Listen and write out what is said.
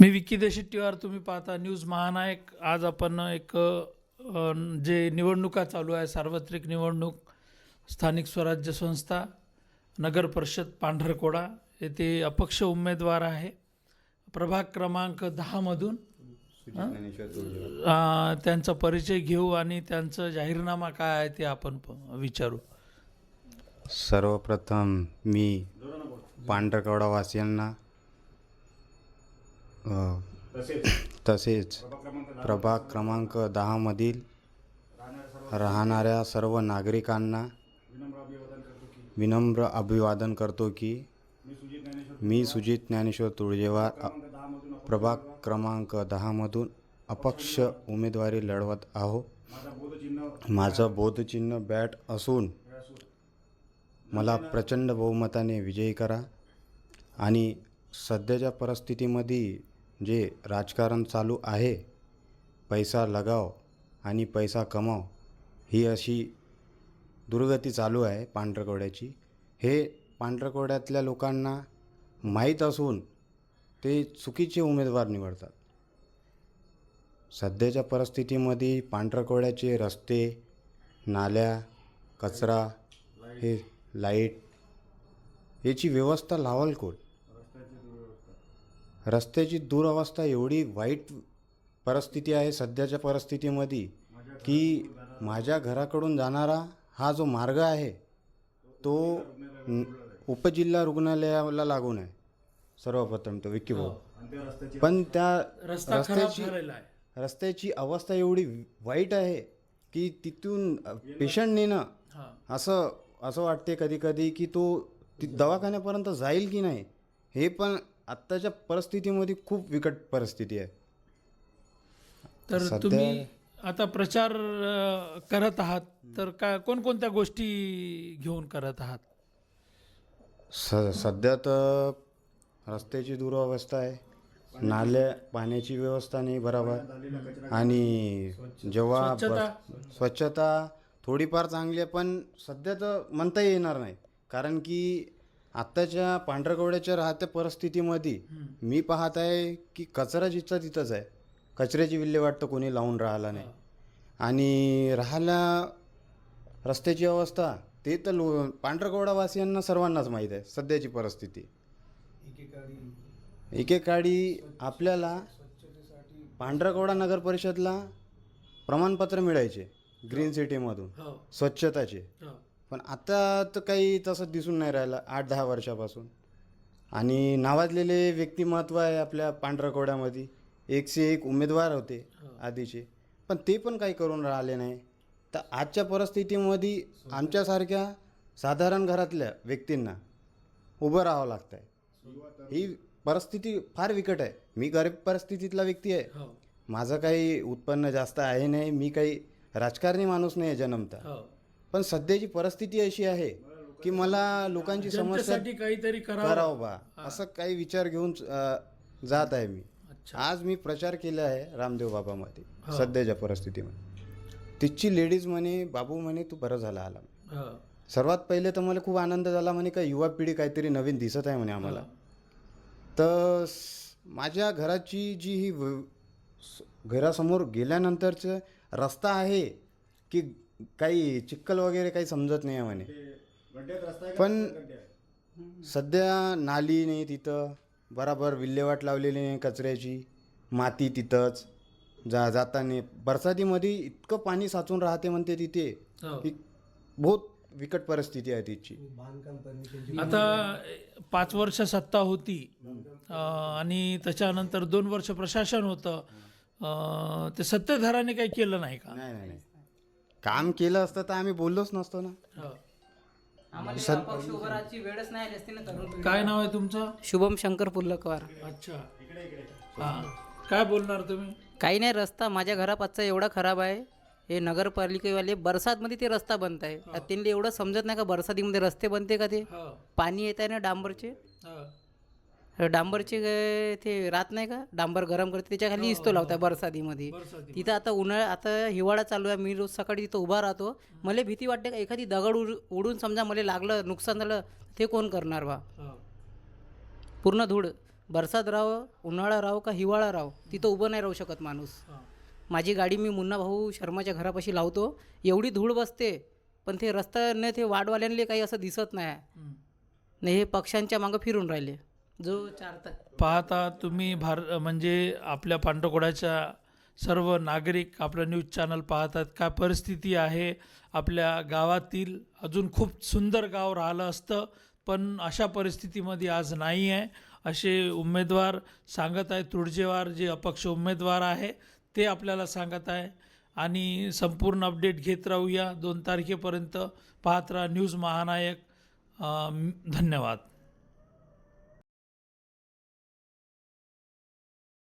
मी विकी देशेट्टीवार तुम्ही पाहता न्यूज महानायक. आज आपण एक जे निवडणुका चालू आहे सार्वत्रिक निवडणूक स्थानिक स्वराज्य संस्था नगर परिषद पांढरकोडा येथे अपक्ष उमेदवार आहे. प्रभाग क्रमांक दहामधून त्यांचा परिचय घेऊ आणि त्यांचं जाहीरनामा काय आहे ते आपण प- विचारू. सर्वप्रथम मी पांढरकवडावासियांना तसेच. प्रभाग क्रमांक दहामधील राहणाऱ्या सर्व नागरिकांना विनम्र अभिवादन करतो की मी सुजित ज्ञानेश्वर तुळजेवार. प्रभाग क्रमांक दहामधून अपक्ष उमेदवारी लढवत आहो. माझं बोधचिन्ह बॅट असून मला प्रचंड बहुमताने विजयी करा. आणि सध्याच्या परिस्थितीमध्ये जे राजकारण चालू आहे पैसा लगाव आणि पैसा कमाव ही अशी दुर्गती चालू आहे पांढरकवड्याची. हे पांढरकवड्यातल्या लोकांना माहीत असून ते चुकीचे उमेदवार निवडतात. सध्याच्या परिस्थितीमध्ये पांढरकवड्याचे रस्ते नाल्या कचरा हे लाइट याची व्यवस्था लावाल कोण? रस्त्याची दुरवस्था एवढी वाईट परिस्थिती आहे सध्याच्या परिस्थितीमध्ये की माझ्या घराकडून जाणारा हा जो मार्ग आहे तो उपजिल्हा रुग्णालयाला लागून आहे. सर्वप्रथम तो विक्की भाऊ. पण त्या रस्ता खराब रस्त्याची झालेला आहे. रस्त्याची अवस्था एवढी वाईट आहे की तिथून पेशंट नेणं हां. असं असं वाटते कधी कधी की तो ती दवाखान्यापर्यंत जाईल की नाही हे पण आत्ताच्या परिस्थितीमध्ये खूप बिकट परिस्थिती आहे. तर सध्या- तुम्ही आता प्रचार अ, करत आहात तर काय कोणकोणत्या गोष्टी घेऊन करत आहात? स सध्या तर रस्त्याची दुरवस्था आहे. नाल्या पाण्याची व्यवस्था नाही बरोबर. आणि जेव्हा? बस- स्वच्छता थोडीफार चांगली आहे पण सध्या तर म्हणता येणार नाही. कारण की आत्ताच्या पांढरकवड्याच्या राहत्या परिस्थितीमध्ये मी पाहत आहे की कचरा जिथं तिथंच आहे. कचऱ्याची विल्हेवाट तर कोणी लावून राहिला नाही. आणि राहायला रस्त्याची अवस्था ते तर लो पांढरकवडावासियांना सर्वांनाच माहीत आहे सध्याची परिस्थिती. एकेकाळी आपल्याला पांढरकवडा नगर परिषदला प्रमाणपत्र मिळायचे ग्रीन सिटीमधून हो. स्वच्छताचे. हो. पण आता तर काही तसं दिसून नाही राहिलं आठ दहा वर्षापासून. आणि नावाजलेले व्यक्तिमत्व आहे आपल्या पांढरकवड्यामध्ये एकशे एक उमेदवार होते आधीचे. पण ते पण काही करून राहिले नाही. तर आजच्या परिस्थितीमध्ये आमच्यासारख्या साधारण घरातल्या व्यक्तींना उभं राहावं लागतं आहे ही परिस्थिती फार विकट आहे. मी गरीब परिस्थितीतला व्यक्ती आहे. हो. माझं काही उत्पन्न जास्त आहे नाही. मी काही राजकारणी माणूस नाही आहे जन्मता. हो. पण सध्याची परिस्थिती अशी आहे की मला लोकांची समस्या काहीतरी करावं. करावं बा. असं काही विचार घेऊन अ, जात आहे मी. अच्छा. आज मी प्रचार केला आहे रामदेव बाबामध्ये सध्याच्या परिस्थितीमध्ये. तिथची लेडीज म्हणे बाबू म्हणे तू बरं झाला आला. हो. सर्वात पहिले तर मला खूप आनंद झाला म्हणे का युवा पिढी काहीतरी नवीन दिसत आहे म्हणे आम्हाला. तर स- माझ्या घराची जी ही व- स- घरासमोर गेल्यानंतरचं रस्ता आहे की काही चिक्कल वगैरे काही समजत नाही आहे म्हणे. पण सध्या नाली नाही तिथं. बराबर विल्हेवाट लावलेली नाही कचऱ्याची. माती तिथंच. जा जाताना बरसातीमध्ये इतकं पाणी साचून राहते म्हणते तिथे हो. की बहुत विकट परिस्थिती आहे तिची. आता पाच वर्ष सत्ता होती. आणि त्याच्यानंतर दोन वर्ष प्रशासन होतं. ते सत्ताधाराने काही केलं नाही का? नाही नाही. काम केलं असतं तर आम्ही बोललोच नसतो ना. हो. आम्हाला अपक्ष उभं राहायची वेळच नाही आली असती ना तरुण पिढी. काय नाव आहे तुमचं? शुभम शंकर पुल्लकवार. अच्छा. हा. काय बोलणार तुम्ही? काही नाही रस्ता माझ्या घरापासचा एवढा खराब आहे. हे नगरपालिकेवाले बरसातमध्ये ते रस्ता बनत आहे. आता त्यांना एवढं समजत नाही का बरसातीमध्ये रस्ते बनते का ते? हो. पाणी येत आहे ना डांबरचे? हो. डांबरचे ते राहत नाही का? डांबर गरम करते त्याच्याखाली इस्तो लावताय बरसातीमध्ये. बरसाती. तिथं आता उन्हाळा आता हिवाळा चालू आहे मी रोज सकाळी तिथं उभा राहतो. मला भीती वाटते का एखादी दगड उड उडून समजा मला लागलं नुकसान झालं ते कोण करणार बा? हो. पूर्ण धूळ. बरसात राहो उन्हाळा राहो का हिवाळा राहो तिथं उभं नाही राहू शकत माणूस. माझी गाडी मी मुन्ना भाऊ शर्माच्या घरापाशी लावतो. एवढी धूळ बसते पण ते रस्त्याने ते वाढवाल्यांले काही असं दिसत नाही. नाही हे पक्ष्यांच्या मागं फिरून राहिले. जो चार पाहता तुम्ही भार म्हणजे आपल्या पांडवगडाच्या सर्व नागरिक आपलं न्यूज चॅनल पाहतात काय परिस्थिती आहे? आपल्या गावातील अजून खूप सुंदर गाव राहिलं असतं पण अशा परिस्थितीमध्ये आज नाही आहे. असे उमेदवार सांगत आहे तुळजेवार जे अपक्ष उमेदवार आहे ते आपल्याला सांगत आहे. आणि संपूर्ण अपडेट घेत राहूया. दोन तारखेपर्यंत पाहत राहा न्यूज महानायक. धन्यवाद.